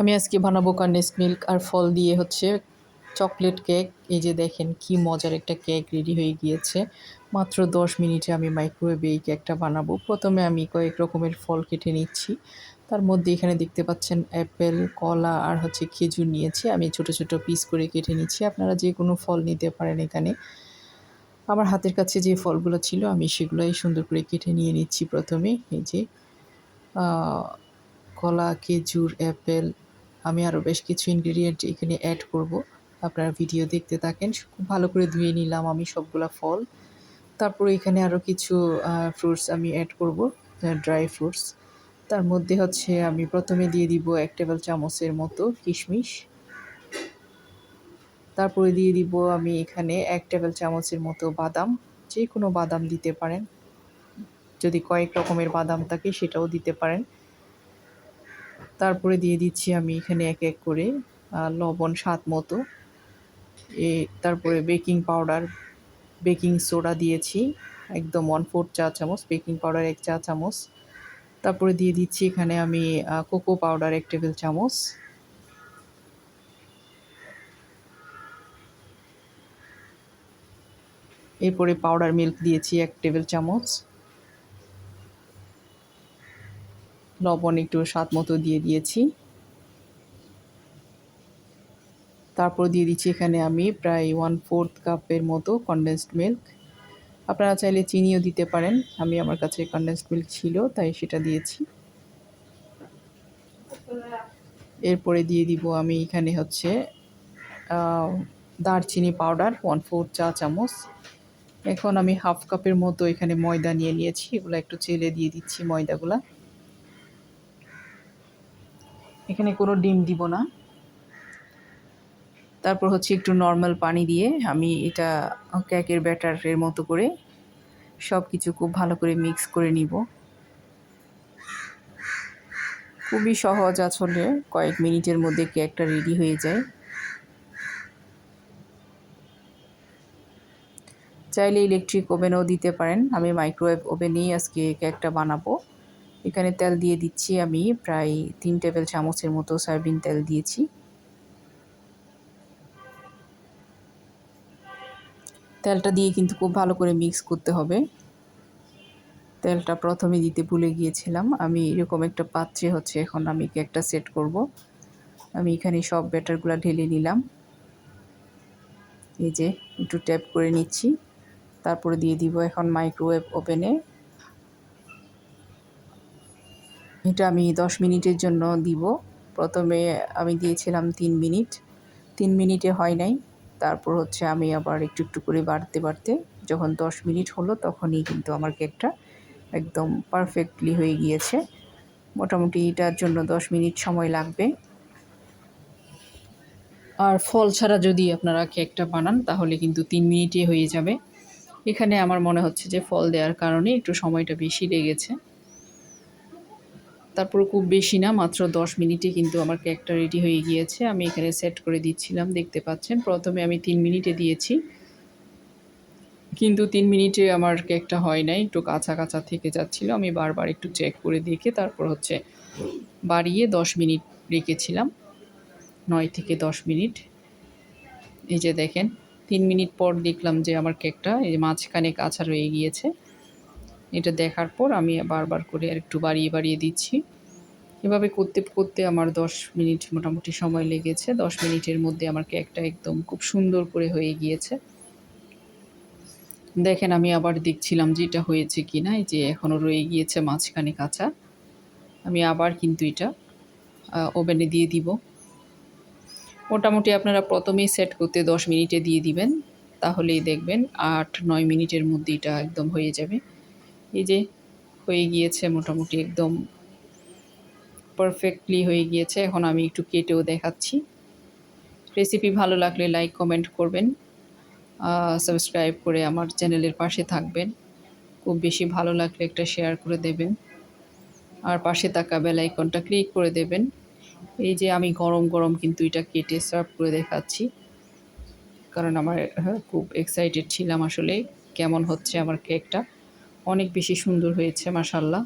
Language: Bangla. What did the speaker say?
আমি আজকে বানাবো কন্ডেন্স মিল্ক আর ফল দিয়ে হচ্ছে চকলেট কেক এই যে দেখেন কি মজার একটা কেক রেডি হয়ে গিয়েছে। মাত্র দশ মিনিটে আমি মাইক্রোওয়েভে এই কেকটা বানাবো। প্রথমে আমি কয়েক রকমের ফল কেটে নিচ্ছি। তার মধ্যে এখানে দেখতে পাচ্ছেন অ্যাপেল কলা আর হচ্ছে খেজুর নিয়েছি। আমি ছোট ছোট পিস করে কেটে নিচ্ছি। আপনারা যে কোনো ফল নিতে পারেন এখানে। আমার হাতের কাছে যে ফলগুলো ছিল, আমি সেগুলোই সুন্দর করে কেটে নিয়ে নিচ্ছি প্রথমে। এই যে কলা, খেজুর অ্যাপেল আমি আরও বেশ কিছু ইনগ্রিডিয়েন্ট এখানে অ্যাড করব। আপনারা ভিডিও দেখতে থাকেন। খুব ভালো করে ধুয়ে নিলাম আমি সবগুলা ফল। তারপর এখানে আরও কিছু ফ্রুটস আমি অ্যাড করব ড্রাই ফ্রুটস তার মধ্যে হচ্ছে আমি প্রথমে দিয়ে দিব এক টেবিল চামচের মতো কিশমিশ। তারপরে দিয়ে দিব আমি এখানে এক টেবিল চামচের মতো বাদাম। যে কোনো বাদাম দিতে পারেন। যদি কয়েক রকমের বাদাম থাকে সেটাও দিতে পারেন। তারপরে দিয়ে দিচ্ছি আমি এখানে এক এক করে লবণ স্বাদ মতো। এ, তারপরে বেকিং পাউডার, বেকিং সোডা দিয়েছি, একদম ওয়ান ফোর চা চামচ, বেকিং পাউডার এক চা চামচ। তারপরে দিয়ে দিচ্ছি এখানে আমি কোকো পাউডার এক টেবিল চামচ। এরপরে পাউডার মিল্ক দিয়েছি এক টেবিল চামচ। লবণ একটু স্বাদ মতো দিয়ে দিয়েছি। তারপর দিয়ে দিচ্ছি এখানে আমি প্রায় ওয়ান ফোর্থ কাপের মতো কনডেন্সড মিল্ক আপনারা চাইলে চিনিও দিতে পারেন, আমি আমার কাছে কনডেন্সড মিল্ক ছিল, তাই সেটা দিয়েছি। এরপরে দিয়ে দিব আমি এখানে হচ্ছে দারচিনি পাউডার ওয়ান ফোর চা চামচ। এখন আমি হাফ কাপের মতো এখানে ময়দা নিয়ে নিয়েছি, এগুলো একটু চেলে দিয়ে দিচ্ছি ময়দাগুলা। এখানে কোনো ডিম দিব না। তারপর হচ্ছে একটু নর্মাল পানি দিয়ে আমি এটা কেকের ব্যাটারের মতো করে সব কিছু খুব ভালো করে মিক্স করে নিব। খুবই সহজ আসলে কয়েক মিনিটের মধ্যে কেকটা রেডি হয়ে যায়। চাইলে ইলেকট্রিক ওভেনও দিতে পারেন। আমি মাইক্রোওয়েভ ওভেনেই আজকে কেকটা বানাবো। এখানে তেল দিয়ে দিচ্ছি আমি প্রায় তিন টেবিল চামচের মতো সয়াবিন তেল দিয়েছি। তেলটা দিয়ে কিন্তু খুব ভালো করে মিক্স করতে হবে। তেলটা প্রথমে দিতে ভুলে গিয়েছিলাম। আমি এরকম একটা পাত্রে হচ্ছে এখন আমি কেকটা সেট করব। আমি এখানে সব ব্যাটারগুলো ঢেলে নিলাম। এই যে একটু ট্যাপ করে নিচ্ছি। তারপরে দিয়ে দিব এখন মাইক্রোওয়েভ ওভেনে। এটা আমি দশ মিনিটের জন্য দিব। প্রথমে আমি দিয়েছিলাম তিন মিনিট। তিন মিনিটে হয় নাই। তারপর হচ্ছে আমি আবার একটু একটু করে বাড়তে বাড়তে যখন দশ মিনিট হলো তখনই কিন্তু আমার কেকটা একদম পারফেক্টলি হয়ে গিয়েছে। মোটামুটি এটার জন্য দশ মিনিট সময় লাগবে। আর ফল ছাড়া যদি আপনারা কেকটা বানান তাহলে কিন্তু তিন মিনিটে হয়ে যাবে। এখানে আমার মনে হচ্ছে যে ফল দেওয়ার কারণে একটু সময়টা বেশি লেগেছে। তারপর খুব বেশি না, মাত্র দশ মিনিটে কিন্তু আমার কেকটা রেডি হয়ে গিয়েছে। আমি এখানে সেট করে দিচ্ছিলাম, দেখতে পাচ্ছেন। প্রথমে আমি তিন মিনিটে দিয়েছি। কিন্তু তিন মিনিটে আমার কেকটা হয় নাই, একটু কাঁচা কাঁচা থেকে যাচ্ছিল। আমি বারবার একটু চেক করে দেখে তারপর হচ্ছে বাড়িয়ে দশ মিনিট রেখেছিলাম। নয় থেকে দশ মিনিট। এই যে দেখেন, তিন মিনিট পর দেখলাম যে আমার কেকটা এই মাঝখানে কাঁচা রয়ে গিয়েছে। এটা দেখার পর আমি বারবার করে আর একটু বাড়িয়ে বাড়িয়ে দিচ্ছি। এভাবে করতে করতে আমার দশ মিনিট মোটামুটি সময় লেগেছে। দশ মিনিটের মধ্যে আমার কেকটা একদম খুব সুন্দর করে হয়ে গিয়েছে। দেখেন আমি আবার দেখছিলাম যে এটা হয়েছে কি না যে এখনও রয়ে গিয়েছে মাঝখানে কাঁচা। আমি আবার কিন্তু এটা ওভেনে দিয়ে দিব। মোটামুটি আপনারা প্রথমেই সেট করতে দশ মিনিটে দিয়ে দিবেন। তাহলেই দেখবেন আট, নয় মিনিটের মধ্যে এটা একদম হয়ে যাবে। এই যে হয়ে গিয়েছে মোটামুটি একদম পারফেক্টলি হয়ে গিয়েছে। এখন আমি একটু কেটেও দেখাচ্ছি। রেসিপি ভালো লাগলে লাইক কমেন্ট করবেন। সাবস্ক্রাইব করে আমার চ্যানেলের পাশে থাকবেন। খুব বেশি ভালো লাগলে একটা শেয়ার করে দেবেন। আর পাশে থাকা বেলাইকনটা ক্লিক করে দেবেন। এই যে আমি গরম গরম কিন্তু এটা কেটে সার্ভ করে দেখাচ্ছি। কারণ আমার হ্যাঁ, খুব এক্সাইটেড ছিলাম আসলে কেমন হচ্ছে আমার কেকটা অনেক বেশি সুন্দর হয়েছে মাসাল্লাহ